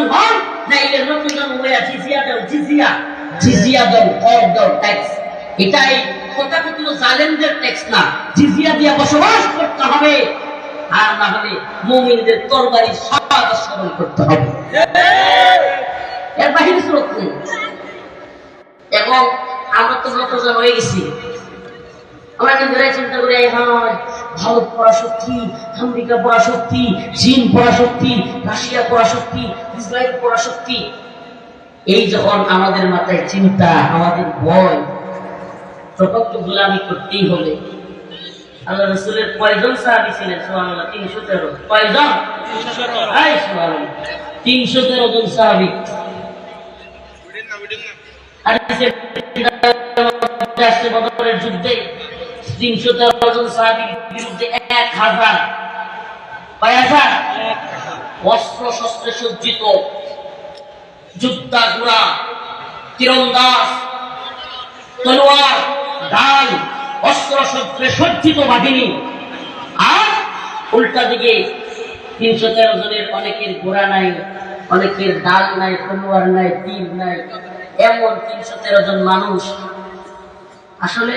মুসলমান হন নাইলে নতুন হইয়া জিজিয়া দাও জিজিয়া জিজিয়া দাও কর দাও ট্যাক্স এটাই তথাকথিত জালেমদের ট্যাক্স না জিজিয়া দিয়া বসবাস করতে হবে আর না হলে মুমিনদের তরবারি সবাদ স্মরণ করতে হবে এর বাহিরে স্রোত নেই এবং আমরা তো নতজন হয়ে গেছি আমরা নিজেরাই চিন্তা করি হয় ভারত পরাশক্তি আমেরিকা পরাশক্তি চীন পরাশক্তি রাশিয়া পরাশক্তি ইসরায়েল পরাশক্তি এই যখন আমাদের মাথায় চিন্তা, আমাদের ভয় করতেই আল্লাহ রসুলের কয়জন সাহাবি ছিলেন? তিনশো তেরো। কয়জন? তিনশো তেরো জন সাহাবি। যুদ্ধে তিনশো তেরো জন সাহাবির বিরুদ্ধে এক হাজার। অস্ত্র, শস্ত্রে সজ্জিত যুদ্ধা গুড়া তীরন্দাজ, তলোয়ার ডাল অস্ত্র, শস্ত্রে সজ্জিত বাহিনী। আর উল্টা দিকে তিনশো তেরো জনের অনেকের ঘোড়া নাই, অনেকের ডাল নাই, তলোয়ার নাই, তীর নাই, এমন তিনশো তেরো জন মানুষ। আসলে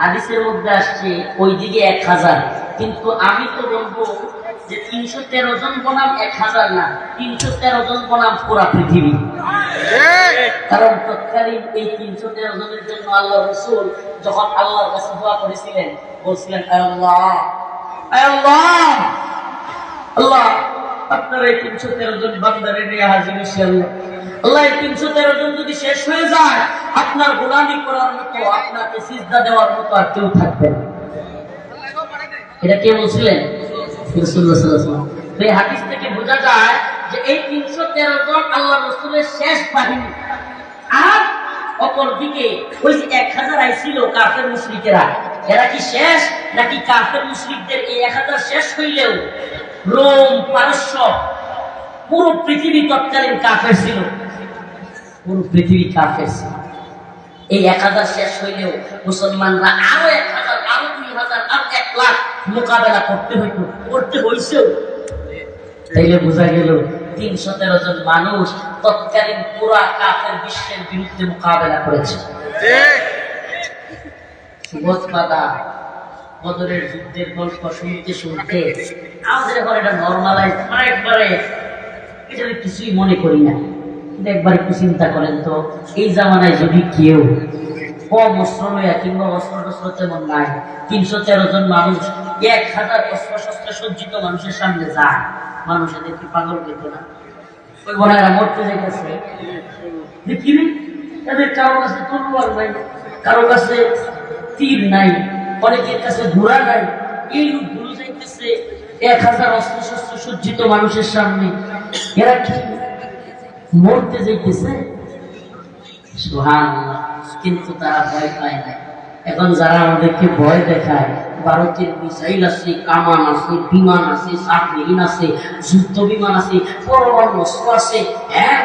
হাদিসের মধ্যে আসছে ওই দিকে এক হাজার। কিন্তু আমি তো বলব যে তিনশো তেরো জন বনাম এক হাজার না, তিনশো তেরো জন বনাম পুরা পৃথিবী। কারণ তৎকালীন এই তিনশো তেরো জনের জন্য আল্লাহ রসুল যখন আল্লাহর কাছে করেছিলেন, বলছিলেন "আয় আল্লাহ আল্লাহ। আল্লাহ আপনার এই তিনশো তেরো জন বান্দারে হাজির আল্লাহ তিনশো তেরো জন যদি শেষ হয়ে যায়, আপনার গোলামি করার মতো, আপনাকে সিজদা দেওয়ার মতো আর কেউ থাকবে এটা কে বলছিলেন? হাদিস থেকে বোঝা যায় যে এই তিনশো তেরো জন আল্লাহ রসুলের শেষ বাহিনী। আর অপর দিকে ওই যে এক হাজার আইছিল কাফের মুশরিকেরা। এরা কি শেষ নাকি কাফের মুশরিকদের এই এক হাজার শেষ হইলেও রোম পারস্য পুরো পৃথিবী তৎকালীন কাফের ছিল। পুরো পৃথিবী কাফের ছিল। এই এক হাজার শেষ হইলেও মুসলমানরা আরও এক হাজার আরও দুই হাজার আর এক লাখ মোকাবেলা করতে হইতো করতে হইছেও। তাইলে বোঝা গেল তিনশো তেরো জন মানুষ তৎকালীন পুরা কাফের বিশ্বের বিরুদ্ধে মোকাবেলা করেছে। বদরের যুদ্ধের গল্প শুনতে শুনতে আমাদের এখন এটা নর্মালাইজ একবারে। এটা কিছুই মনে করি না। কিন্তু একবার একটু চিন্তা করেন তো, এই জামানায় যদি কেউ কম অস্ত্র লইয়া কিংবা অস্ত্র টস্ত্র নাই, তিনশো তেরো জন মানুষ এক হাজার অস্ত্র শস্ত্রে সজ্জিত মানুষের সামনে যায়, মানুষ এদের কি পাগল পেত না? ওই বোনেরা মরতে এদের কারও কাছে তলোয়ার নাই, কারও কাছে তীর নাই। অনেকের কাছে ঘোড়া নাই। এই লোকগুলো যাইতেছে এক হাজার অস্ত্র শস্ত্র সজ্জিত মানুষের সামনে। এরা কি মরতে যাইতেছে। কিন্তু তারা ভয় পায় না এখন যারা আমাদেরকে ভয় দেখায়, ভারতের মিসাইল আছে, কামান আছে, বিমান আছে, সাবমেরিন আছে, যুদ্ধ বিমান আছে, পরমাণু অস্ত্র আছে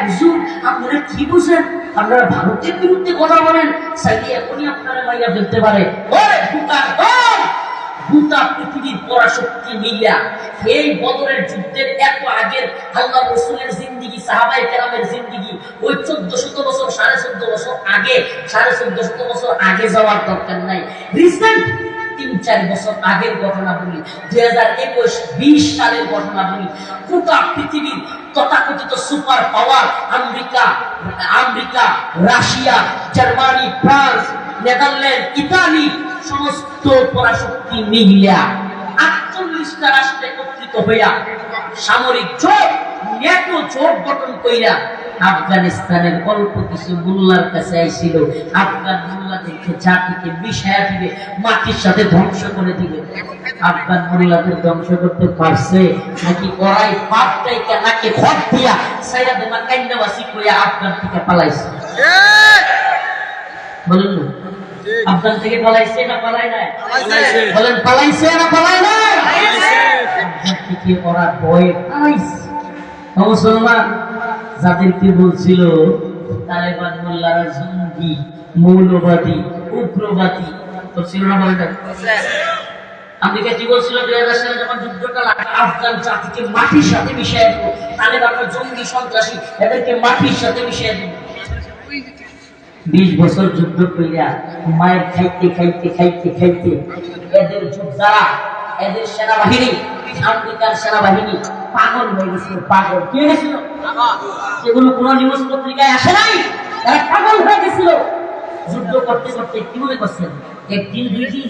হুজুর আপনারা কি বুঝেন? আপনারা ভারতের বিরুদ্ধে কথা বলেন সাইডে এখনই আপনারা মাইয়া ফেলতে পারে। ওরে দল! গোটা পৃথিবীর পরাশক্তি মিলিয়া এই বদরের যুদ্ধের এত আগের আল্লাহ রসুলের জিন্দিগি সাহাবাই কেরামের জিন্দিগি, ওই চোদ্দ শত বছর, সাড়ে চোদ্দ বছর আগে, সাড়ে চোদ্দ শত বছর আগে যাওয়ার দরকার নাই রিসেন্ট তিন, চার বছর আগের ঘটনা বলি দুই হাজার একুশ, বিশ সালের ঘটনা বলি গোটা পৃথিবীর তথাকথিত super power America America, Russia, Germany, France, Netherland, Italy সমস্ত পরাশক্তি মিলিয়া আটচল্লিশটা রাষ্ট্রে একত্রিত হইয়া সামরিক জোট ন্যাটো জোট গঠন কইরা আফগানিস্তানের অল্প কিছু মোল্লার কাছে আইছিল। আফগান মোল্লাদেরকে জাতিকে মিশায়া দিবে মাটির সাথে ধ্বংস করে দিবে। আফগান মোল্লাদের ধ্বংস করতে পারছে নাকি করাই পাপটাইকা নাকি খত দিয়া সাইরা দেমা কান্নাবাসি কইয়া আফগান থেকে পালাইছে? বলুন না। আফগান থেকে পালাইছে না পালাই নাই? বলেন পালাইছে না পালাই নাই? থেকে ওরা ভয়ে পালাইছে। মুসলমান যাদেরকে বলছিল তালেবান মোল্লারা জঙ্গি মৌলবাদী উগ্রবাদী। বলছিল না আমেরিকা কি বলছিল? দুই হাজার সালে যখন যুদ্ধটা আফগান জাতিকে মাটির সাথে মিশিয়ে দিব তালেবানরা জঙ্গি সন্ত্রাসী এদেরকে মাটির সাথে মিশিয়ে দিব বিশ বছর যুদ্ধ করিয়া মায়ের খাইতে খাইতে খাইতে খাইতে এদের যোদ্ধারা এদের সেনাবাহিনী, আমেরিকার সেনাবাহিনী পাগল হয়ে গেছিল, পাগল। কি হয়ে গেছিল সেগুলো কোন নিউজ পত্রিকায় আসে নাই। তারা পাগল হয়ে গেছিল। যুদ্ধ করতে করতে কি মনে করছেন? একদিন, দুই দিন,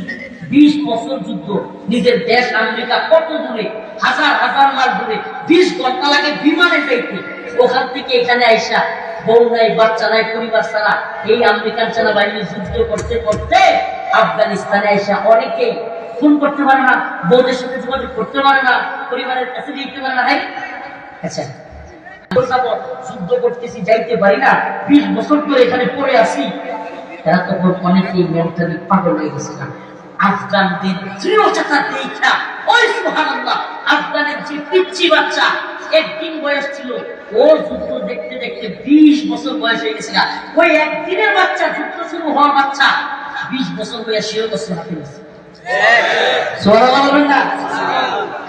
বিশ বছর যুদ্ধ। নিজের দেশ আমেরিকা কত দূরে? হাজার হাজার মাইল দূরে। বিশ ঘণ্টা লাগে বিমানে যাইতে। ওখান থেকে এখানে আইসা বউ নাই, বাচ্চা নাই, পরিবার ছাড়া এই আমেরিকান সেনাবাহিনী যুদ্ধ করতে করতে আফগানিস্তানে আইসা অনেকেই ফোন করতে পারে না, বউদের সাথে যোগাযোগ করতে পারে না, পরিবারের কাছে পারে না আচ্ছা যাইতে বছর এখানে পড়ে তখন পাগল হয়ে আফগানের যে পিচ্ছি বাচ্চা একদিন বয়স ছিল ও যুদ্ধ দেখতে দেখতে বিশ বছর বয়স হয়ে ওই একদিনের বাচ্চা, যুদ্ধ শুরু বাচ্চা, বিশ বছর বয়স সেও বছর হাতে গেছে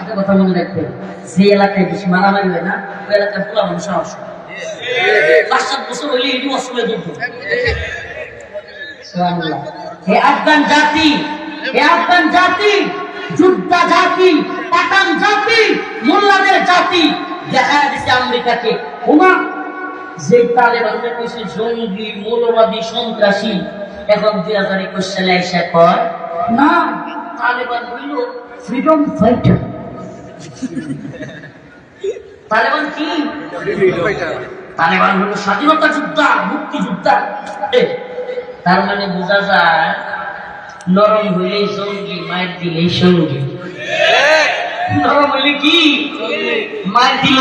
একটা কথা মনে যে এলাকায় বেশি মারামারি হয় না, ওই এলাকার পোলা মানুষ হয়। পাঁচ সাত বছর হইলে এটি যুদ্ধ। হে আফগান জাতি, হে আফগান জাতি, যোদ্ধা জাতি পাঠান জাতি, মোল্লাদের জাতি দেখা দিচ্ছে আমেরিকাকে। হুমা যে তালেবানদের কইছে জঙ্গি মৌলবাদী সন্ত্রাসী। এখন দুই হাজার একুশ সালে এসে কয় না তালেবান হইল ফ্রিডম ফাইটার তালেবান কি? তালেবান হলো স্বাধীনতা যোদ্ধা মুক্তি যোদ্ধা তার মানে বোঝা যায় নরম হইলেই জঙ্গি মায়ের দিলেই সঙ্গী। নরম বললে কি? মার দিল?